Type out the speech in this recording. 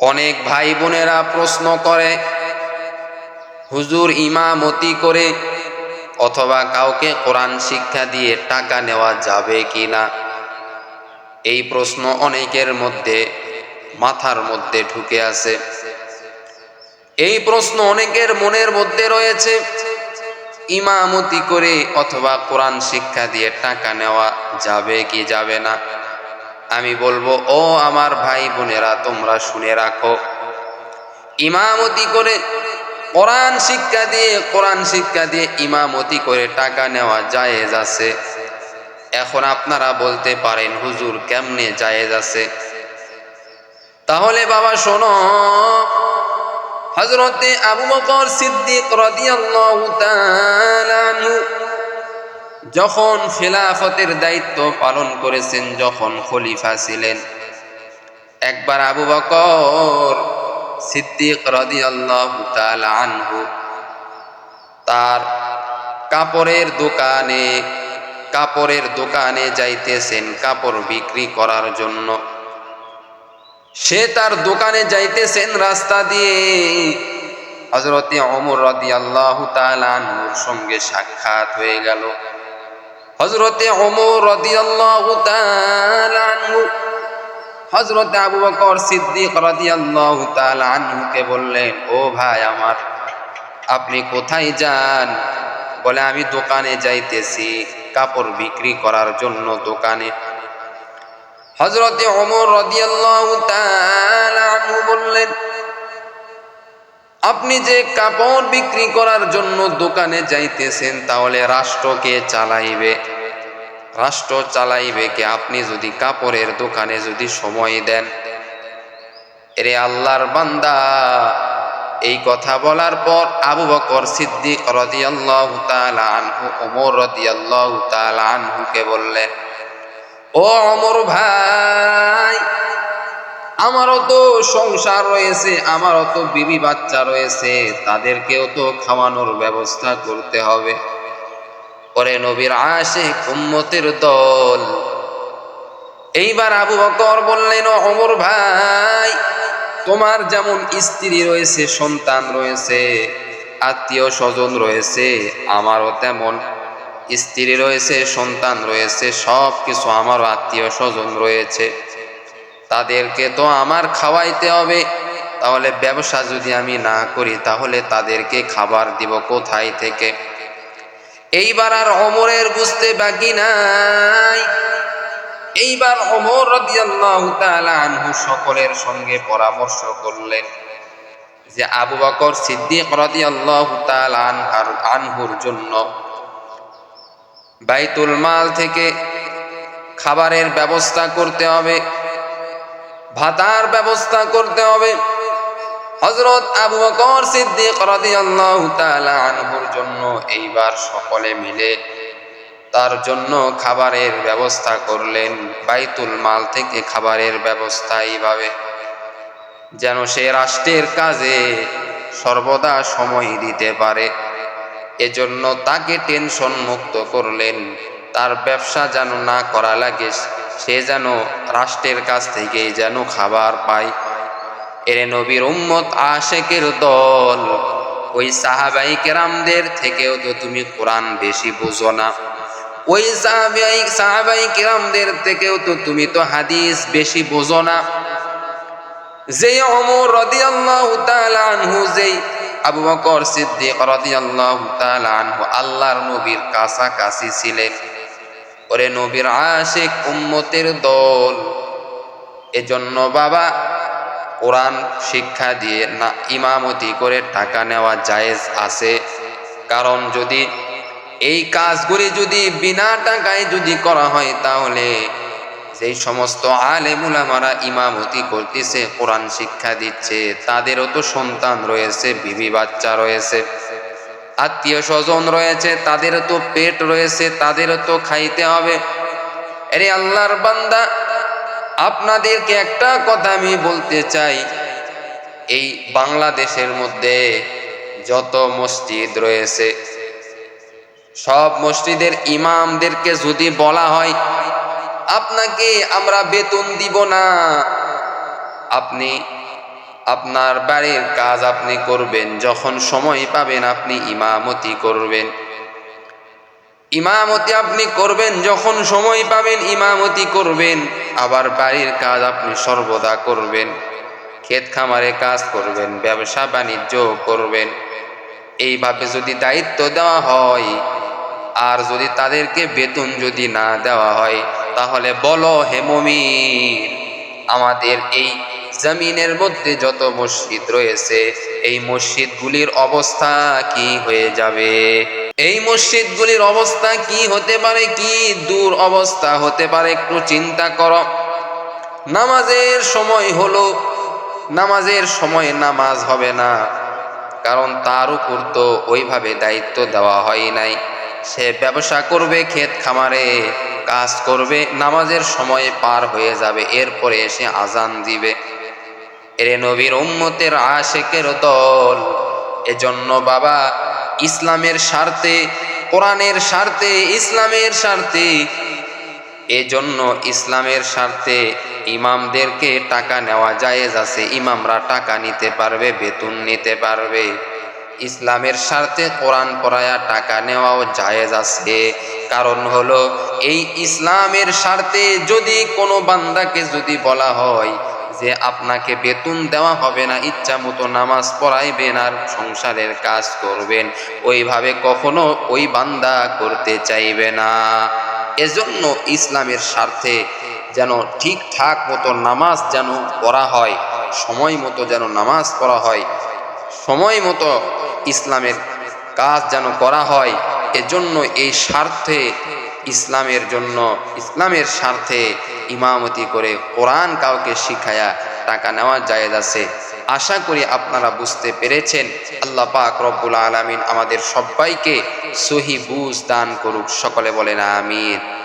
অনেক ভাই বোনেরা প্রশ্ন করে, হুজুর, ইমামতি করে অথবা কাউকে কোরআন শিক্ষা দিয়ে টাকা নেওয়া যাবে কি না? এই প্রশ্ন অনেকের মধ্যে, মাথার মধ্যে ঢুকে আছে। এই প্রশ্ন অনেকের মনের মধ্যে রয়েছে, ইমামতি করে অথবা কোরআন শিক্ষা দিয়ে টাকা নেওয়া যাবে কি যাবে না? আমি বলব, ও আমার ভাই বোনেরা, তোমরা শুনে রাখো। ইমামতি করে কোরআন শিক্ষা দিয়ে, কোরআন শিক্ষা দিয়ে ইমামতি করে টাকা নেওয়া জায়েজ আছে। এখন আপনারা বলতে পারেন, হুজুর, কেমনে জায়েজ আছে? তাহলে বাবা, শোনো হজরতে আবু বকর সিদ্দিক রাদিয়াল্লাহু তাআলা যখন খেলাফতের দায়িত্ব পালন করেছেন, যখন খলিফা ছিলেন, একবার আবু বকর সিদ্দিক রাদিয়াল্লাহু তাআলা আনহু তার কাপড়ের দোকানে কাপড়ের দোকানে যাইতেছেন কাপড় বিক্রি করার জন্য। সে তার দোকানে যাইতেছেন রাস্তা দিয়ে। হজরতে অমর রদি আল্লাহ তালুর সঙ্গে সাক্ষাৎ হয়ে গেল। হজরতে অমর আবু বকর সিদ্দিক তালুকে বললেন, ও ভাই আমার, আপনি কোথায় যান? বলে, আমি দোকানে যাইতেছি, কাপড় বিক্রি করার জন্য দোকানে। হজরতে অমর আনহু বললেন, আপনি যে কাপড় বিক্রি করার জন্য দোকানে যাইতেছেন, তাহলে রাষ্ট্রকে চালাইবে? রাষ্ট্র চালাইবে কে? আপনি যদি কাপড়ের দোকানে যদি সময় দেন। এরে আল্লাহর বান্দা, এই কথা বলার পর আবু বকর সিদ্দিক রদিয়াল্লাহু আনহু, ওমর রদিয়াল্লাহু আনহুকে বললেন, ও অমর ভাই, আমারও তো সংসার রয়েছে, আমারও তো বিবি বাচ্চা রয়েছে, তাদেরকেও তো খাওয়ানোর ব্যবস্থা করতে হবে। পরে নবীর আসে কুম্মতের দল। এইবার আবু বকর বললেন অমর ভাই, তোমার যেমন স্ত্রী রয়েছে, সন্তান রয়েছে, আত্মীয় স্বজন রয়েছে, আমারও তেমন স্ত্রী রয়েছে, সন্তান রয়েছে সব কিছু আমার আত্মীয় স্বজন রয়েছে। তাদেরকে তো আমার খাওয়াইতে হবে। তাহলে ব্যবসা যদি আমি না করি, তাহলে তাদেরকে খাবার দিব কোথায় থেকে? এইবার আর অমরের বুঝতে বাকি নাই। এইবার অমর আনহু সকলের সঙ্গে পরামর্শ করলেন যে আবু বকর সিদ্দিক আনহুর জন্য বাইতুল মাল থেকে খাবারের ব্যবস্থা করতে হবে, ভাতার ব্যবস্থা করতে হবে। হজরত আবু বকর সিদ্দিক রাদিয়াল্লাহু তাআলা আনহুর জন্য এইবার সকলে মিলে তার জন্য খাবারের ব্যবস্থা করলেন, বাইতুল মাল থেকে খাবারের ব্যবস্থা এইভাবে। যেন সে রাষ্ট্রের কাজে সর্বদা সময় দিতে পারে। এজন্য তাকে টেনশন মুক্ত করলেন, তার ব্যবসা যেন না করা লাগে, সে যেন রাষ্ট্রের কাছ থেকেই যেন খাবার পায়। এরে নবীর উম্মত আশেকের দল। ওই সাহাবাই কেরামদের থেকেও তো তুমি কোরআন বেশি বুঝো না। ওই সাহাবাই সাহাবাই কেরামদের থেকেও তো তুমি তো হাদিস বেশি বোঝো না। যে অমর রদি তাআলা আনহু, যেই আবু বকর সিদ্দিক রদি তাআলা আনহু আল্লাহর নবীর কাছাকাছি ছিলেন। ওরে নবীর আশেক উম্মতের দল। এজন্য বাবা কোরআন শিক্ষা দিয়ে না ইমামতি করে টাকা নেওয়া জায়েজ আছে? কারণ যদি এই কাজগুলি যদি বিনা টাকায় যদি করা হয়, তাহলে যেই সমস্ত আলেমুলামারা ইমামতি করতেছে, কোরআন শিক্ষা দিচ্ছে, তাদেরও তো সন্তান রয়েছে, বিবি বাচ্চা রয়েছে, আত্মীয় স্বজন রয়েছে, তাদেরও তো পেট রয়েছে, তাদেরও তো খাইতে হবে। আরে আল্লাহর বান্দা আপনাদেরকে একটা কথা আমি বলতে চাই। এই বাংলাদেশের মধ্যে যত মসজিদ রয়েছে, সব মসজিদের ইমামদেরকে যদি বলা হয়, আপনাকে আমরা বেতন দিব না। আপনি, আপনার বাড়ির কাজ আপনি করবেন, যখন সময় পাবেন আপনি ইমামতি করবেন। ইমামতি আপনি করবেন, যখন সময় পাবেন ইমামতি করবেন, আবার বাড়ির কাজ আপনি সর্বদা করবেন, ক্ষেত খামারে কাজ করবেন, ব্যবসা বাণিজ্য করবেন। এইভাবে যদি দায়িত্ব দেওয়া হয়, আর যদি তাদেরকে বেতন যদি না দেওয়া হয়, তাহলে বলো হে মমিন, আমাদের এই জমিনের মধ্যে যত মসজিদ রয়েছে, এই মসজিদগুলির অবস্থা কি হয়ে যাবে? এই মসজিদগুলির অবস্থা কি হতে পারে, কি দূর অবস্থা হতে পারে, একটু চিন্তা করো। নামাজের সময় হলো, নামাজের সময় নামাজ হবে না, কারণ তার উপর তো ওইভাবে দায়িত্ব দেওয়া হয় নাই। সে ব্যবসা করবে, ক্ষেত খামারে কাজ করবে, নামাজের সময় পার হয়ে যাবে, এরপরে এসে আজান দিবে। এরে নবীর উম্মতের আশেকের দল, এজন্য বাবা ইসলামের স্বার্থে, কোরআনের স্বার্থে, ইসলামের স্বার্থে। এজন্য ইসলামের স্বার্থে ইমামদেরকে টাকা নেওয়া জায়েজ আছে। ইমামরা টাকা নিতে পারবে, বেতন নিতে পারবে। ইসলামের স্বার্থে কোরআন পড়ায়া টাকা নেওয়াও জায়েজ আছে। কারণ হলো, এই ইসলামের স্বার্থে যদি কোনো বান্দাকে যদি বলা হয় যে আপনাকে বেতন দেওয়া হবে না ইচ্ছা মতো নামাজ পড়াইবেন আর সংসারের কাজ করবেন। ওইভাবে কখনো ওই বান্দা করতে চাইবে না। এজন্য ইসলামের স্বার্থে যেন ঠিকঠাক মতো নামাজ যেন পড়া হয়, সময় মতো যেন নামাজ পড়া হয়, সময় মতো ইসলামের কাজ যেন করা হয়, এজন্য এই স্বার্থে, ইসলামের জন্য, ইসলামের স্বার্থে ইমামতি করে কোরআন কাউকে শিখায়া টাকা নেওয়া জায়েজ আছে। আশা করি আপনারা বুঝতে পেরেছেন। আল্লাহ পাক রব্বুল আলমিন আমাদের সবাইকে সহি বুঝ দান করুক। সকলে বলেন আমিন।